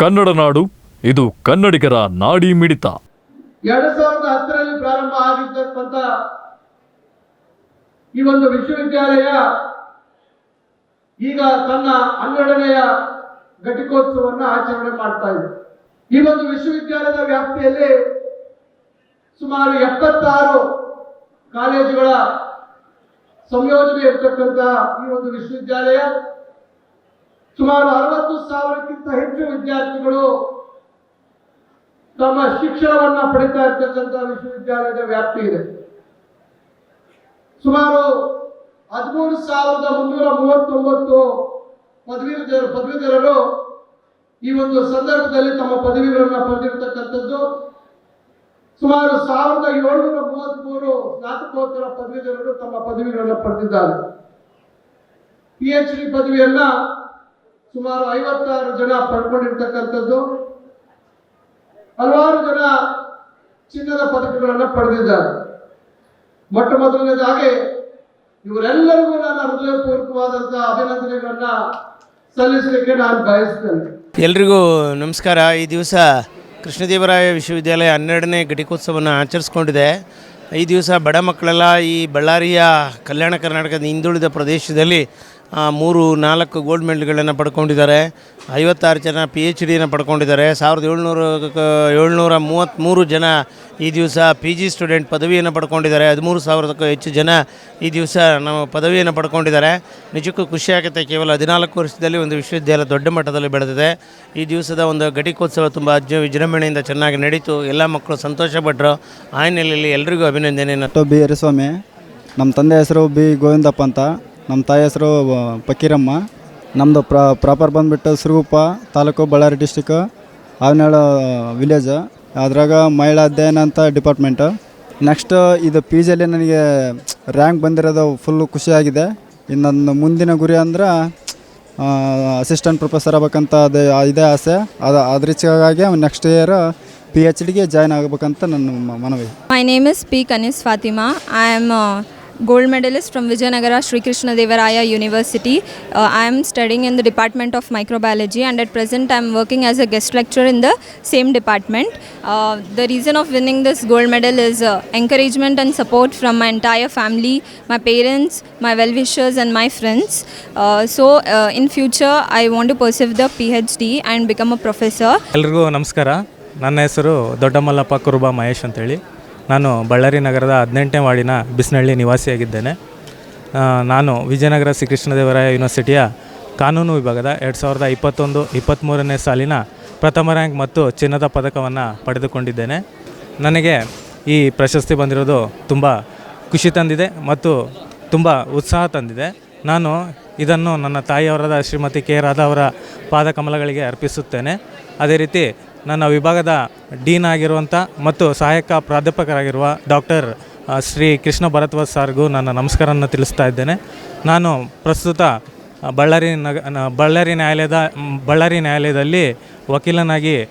ಕನ್ನಡ ನಾಡು, ಇದು ಕನ್ನಡಿಗರ ನಾಡಿ ಮಿಡಿತ. ಎರಡು ಸಾವಿರದ ಹತ್ತರಲ್ಲಿ ಪ್ರಾರಂಭ ಆಗಿರ್ತಕ್ಕಂಥ ಈ ಒಂದು ವಿಶ್ವವಿದ್ಯಾಲಯ ಈಗ ತನ್ನ ಹನ್ನೆರಡನೆಯ ಘಟಿಕೋತ್ಸವವನ್ನು ಆಚರಣೆ ಮಾಡ್ತಾ ಇದೆ. ಈ ಒಂದು ವಿಶ್ವವಿದ್ಯಾಲಯದ ವ್ಯಾಪ್ತಿಯಲ್ಲಿ ಸುಮಾರು ಎಪ್ಪತ್ತಾರು ಕಾಲೇಜುಗಳ ಸಂಯೋಜನೆ ಇರ್ತಕ್ಕಂತಹ ಈ ಒಂದು ವಿಶ್ವವಿದ್ಯಾಲಯ ಸುಮಾರು ಅರವತ್ತು ಸಾವಿರಕ್ಕಿಂತ ಹೆಚ್ಚು ವಿದ್ಯಾರ್ಥಿಗಳು ತಮ್ಮ ಶಿಕ್ಷಣವನ್ನ ಪಡಿತಾ ಇರ್ತಕ್ಕಂಥ ವಿಶ್ವವಿದ್ಯಾಲಯದ ವ್ಯಾಪ್ತಿ ಇದೆ. ಸುಮಾರು ಹದಿಮೂರು ಸಾವಿರದ ಮುನ್ನೂರ ಮೂವತ್ತೊಂಬತ್ತು ಪದವೀಧರ, ಪದವೀಧರರು ಈ ಒಂದು ಸಂದರ್ಭದಲ್ಲಿ ತಮ್ಮ ಪದವಿಗಳನ್ನು ಪಡೆದಿರ್ತಕ್ಕಂಥದ್ದು. ಸುಮಾರು ಸಾವಿರದ ಏಳ್ನೂರ ಮೂವತ್ಮೂರು ಸ್ನಾತಕೋತ್ತರ ಪದವೀಧರರು ತಮ್ಮ ಪದವಿಗಳನ್ನು ಪಡೆದಿದ್ದಾರೆ. ಪಿ ಎಚ್ ಡಿ ಪದವಿಯನ್ನ ಸುಮಾರು ಐವತ್ತಾರು ಜನ ಪಡ್ಕೊಂಡಿರ್ತಕ್ಕಂಥದ್ದು. ಹಲವಾರು ಜನ ಚಿನ್ನದ ಪದಕಗಳನ್ನು ಪಡೆದಿದ್ದಾರೆ. ಮೊಟ್ಟ ಮೊದಲನೇದಾಗಿ, ಇವರೆಲ್ಲರಿಗೂ ನನ್ನ ಹೃದಯಪೂರ್ವಕವಾದಂತಹ ಅಭಿನಂದನೆಗಳನ್ನ ಸಲ್ಲಿಸಲಿಕ್ಕೆ ನಾನು ಬಯಸ್ತೇನೆ. ಎಲ್ರಿಗೂ ನಮಸ್ಕಾರ. ಈ ದಿವಸ ಕೃಷ್ಣದೇವರಾಯ ವಿಶ್ವವಿದ್ಯಾಲಯ ಹನ್ನೆರಡನೇ ಘಟಿಕೋತ್ಸವವನ್ನು ಆಚರಿಸ್ಕೊಂಡಿದೆ. ಈ ದಿವಸ ಬಡ ಮಕ್ಕಳೆಲ್ಲ ಈ ಬಳ್ಳಾರಿಯ ಕಲ್ಯಾಣ ಕರ್ನಾಟಕದ ಹಿಂದುಳಿದ ಪ್ರದೇಶದಲ್ಲಿ ಮೂರು, ನಾಲ್ಕು ಗೋಲ್ಡ್ ಮೆಡಲ್ಗಳನ್ನು ಪಡ್ಕೊಂಡಿದ್ದಾರೆ. ಐವತ್ತಾರು ಜನ ಪಿ ಎಚ್ ಡಿನ ಪಡ್ಕೊಂಡಿದ್ದಾರೆ. ಸಾವಿರದ ಏಳ್ನೂರು, ಏಳ್ನೂರ ಮೂವತ್ತ್ಮೂರು ಜನ ಈ ದಿವಸ ಪಿ ಜಿ ಸ್ಟೂಡೆಂಟ್ ಪದವಿಯನ್ನು ಪಡ್ಕೊಂಡಿದ್ದಾರೆ. ಹದಿಮೂರು ಸಾವಿರದಕ್ಕೂ ಹೆಚ್ಚು ಜನ ಈ ದಿವಸ ನಮ್ಮ ಪದವಿಯನ್ನು ಪಡ್ಕೊಂಡಿದ್ದಾರೆ. ನಿಜಕ್ಕೂ ಖುಷಿಯಾಗುತ್ತೆ ಕೇವಲ ಹದಿನಾಲ್ಕು ವರ್ಷದಲ್ಲಿ ಒಂದು ವಿಶ್ವವಿದ್ಯಾಲಯ ದೊಡ್ಡ ಮಟ್ಟದಲ್ಲಿ ಬೆಳೆದಿದೆ. ಈ ದಿವಸದ ಒಂದು ಘಟಿಕೋತ್ಸವ ತುಂಬ ಅಜ್ಜ ವಿಜೃಂಭಣೆಯಿಂದ ಚೆನ್ನಾಗಿ ನಡೀತು. ಎಲ್ಲ ಮಕ್ಕಳು ಸಂತೋಷಪಟ್ಟರು ಆ ಹಿನ್ನೆಲೆಯಲ್ಲಿ ಎಲ್ರಿಗೂ ಅಭಿನಂದನೆ ಡಾಕ್ಟರ್ ಬಿ ಹರಿಸ್ವಾಮಿ ನಮ್ಮ ತಂದೆ ಹೆಸರು ಬಿ ಗೋವಿಂದಪ್ಪ ಅಂತ. ನಮ್ಮ ತಾಯಿ ಹೆಸರು ಪಕ್ಕೀರಮ್ಮ ನಮ್ಮದು ಪ್ರಾ, ಪ್ರಾಪರ್ ಬಂದುಬಿಟ್ಟು ಸಿರುಗುಪ್ಪ ತಾಲೂಕು ಬಳ್ಳಾರಿ ಡಿಸ್ಟಿಕ್ಕು ಆವನಾಳ ವಿಲೇಜ್ ಅದ್ರಾಗ ಮಹಿಳಾ ಅಧ್ಯಯನ ಅಂತ ಡಿಪಾರ್ಟ್ಮೆಂಟು ನೆಕ್ಸ್ಟ್ ಇದು ಪಿ ಜಿಯಲ್ಲಿ ನನಗೆ ರ್ಯಾಂಕ್ ಬಂದಿರೋದು ಫುಲ್ಲು ಖುಷಿಯಾಗಿದೆ. ಇನ್ನೊಂದು ಮುಂದಿನ ಗುರಿ ಅಂದ್ರೆ ಅಸಿಸ್ಟೆಂಟ್ ಪ್ರೊಫೆಸರ್ ಆಗಬೇಕಂತ ಅದು ಇದೇ ಆಸೆ. ಅದು ಅದ್ರ ನೆಕ್ಸ್ಟ್ ಇಯರ್ ಪಿ ಎಚ್ ಡಿಗೆ ಜಾಯ್ನ್ ಆಗಬೇಕಂತ ನನ್ನ ಮನವಿ. My name is P Kaneez Fatima I a gold medalist from Vijayanagara Sri Krishna Devaraya University. Uh, I am studying in the Department of Microbiology and at present I am working as a guest lecturer in the same department. Uh, the reason of winning this gold medal is uh, encouragement and support from my entire family, my parents, my well-wishers and my friends. Uh, so uh, in future I want to pursue the PhD and become a professor. ಎಲ್ರಿಗೂ ನಮಸ್ಕಾರ ನನ್ನ ಹೆಸರು ದೊಡ್ಡಮಲ್ಲಪ್ಪ ಕುರುಬಾ ಮಹೇಶ್ ಅಂತೇಳಿ ನಾನು ಬಳ್ಳಾರಿ ನಗರದ ಹದಿನೆಂಟನೇ ವಾರ್ಡಿನ ಬಿಸ್ನಹಳ್ಳಿ ನಿವಾಸಿಯಾಗಿದ್ದೇನೆ. ನಾನು ವಿಜಯನಗರ ಶ್ರೀಕೃಷ್ಣದೇವರಾಯ ಯೂನಿವರ್ಸಿಟಿಯ ಕಾನೂನು ವಿಭಾಗದ ಎರಡು ಸಾವಿರದ ಇಪ್ಪತ್ತೊಂದು ಇಪ್ಪತ್ತ್ಮೂರನೇ ಸಾಲಿನ ಪ್ರಥಮ ರ್ಯಾಂಕ್ ಮತ್ತು ಚಿನ್ನದ ಪದಕವನ್ನು ಪಡೆದುಕೊಂಡಿದ್ದೇನೆ. ನನಗೆ ಈ ಪ್ರಶಸ್ತಿ ಬಂದಿರೋದು ತುಂಬ ಖುಷಿ ತಂದಿದೆ ಮತ್ತು ತುಂಬ ಉತ್ಸಾಹ ತಂದಿದೆ. ನಾನು ಇದನ್ನು ನನ್ನ ತಾಯಿಯವರಾದ ಶ್ರೀಮತಿ ಕೆ. ರಾಧಾ ಅವರ ಪಾದಕಮಲಗಳಿಗೆ ಅರ್ಪಿಸುತ್ತೇನೆ. ಅದೇ ರೀತಿ ನನ್ನ ವಿಭಾಗದ ಡೀನ್ ಆಗಿರುವಂಥ ಮತ್ತು ಸಹಾಯಕ ಪ್ರಾಧ್ಯಾಪಕರಾಗಿರುವ ಡಾಕ್ಟರ್ ಶ್ರೀ ಕೃಷ್ಣ ಭರತ್ವಾಸ್ ಸಾರ್ಗೂ ನನ್ನ ನಮಸ್ಕಾರವನ್ನು ತಿಳಿಸ್ತಾ ಇದ್ದೇನೆ. ನಾನು ಪ್ರಸ್ತುತ ಬಳ್ಳಾರಿ ನಗ ಬಳ್ಳಾರಿ ನ್ಯಾಯಾಲಯದ, ಬಳ್ಳಾರಿ ನ್ಯಾಯಾಲಯದಲ್ಲಿ ವಕೀಲನಾಗಿ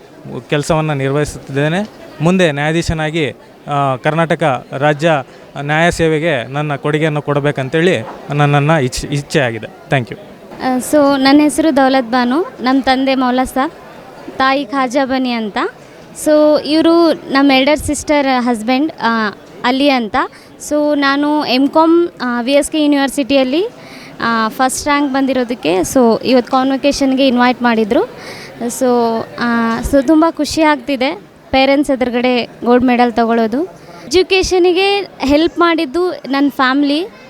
ಕೆಲಸವನ್ನು ನಿರ್ವಹಿಸುತ್ತಿದ್ದೇನೆ. ಮುಂದೆ ನ್ಯಾಯಾಧೀಶನಾಗಿ ಕರ್ನಾಟಕ ರಾಜ್ಯ ನ್ಯಾಯ ಸೇವೆಗೆ ನನ್ನ ಕೊಡುಗೆಯನ್ನು ಕೊಡಬೇಕಂತೇಳಿ ನನ್ನನ್ನು ಇಚ್ಛೆ ಇಚ್ಛೆ ಆಗಿದೆ ಥ್ಯಾಂಕ್ ಯು. ಸೊ, ನನ್ನ ಹೆಸರು ದೌಲತ್ ಬಾನು. ನಮ್ಮ ತಂದೆ ಮೌಲಾ ತಾಯಿ ಖಾಜಾ ಬನಿ ಅಂತ. ಸೊ ಇವರು ನಮ್ಮ ಎಲ್ಡರ್ ಸಿಸ್ಟರ್ ಹಸ್ಬೆಂಡ್ ಅಲ್ಲಿ ಅಂತ. ಸೊ ನಾನು M Com V S K ಯೂನಿವರ್ಸಿಟಿಯಲ್ಲಿ first rank ಬಂದಿರೋದಕ್ಕೆ ಸೊ ಇವತ್ತು ಕಾನ್ವೊಕೇಶನ್ಗೆ ಇನ್ವೈಟ್ ಮಾಡಿದರು. ಸೊ ಸೊ ತುಂಬ ಖುಷಿ ಆಗ್ತಿದೆ ಪೇರೆಂಟ್ಸ್ ಎದುರುಗಡೆ ಗೋಲ್ಡ್ ಮೆಡಲ್ ತಗೊಳ್ಳೋದು ಎಜುಕೇಷನಿಗೆ ಹೆಲ್ಪ್ ಮಾಡಿದ್ದು ನನ್ನ ಫ್ಯಾಮ್ಲಿ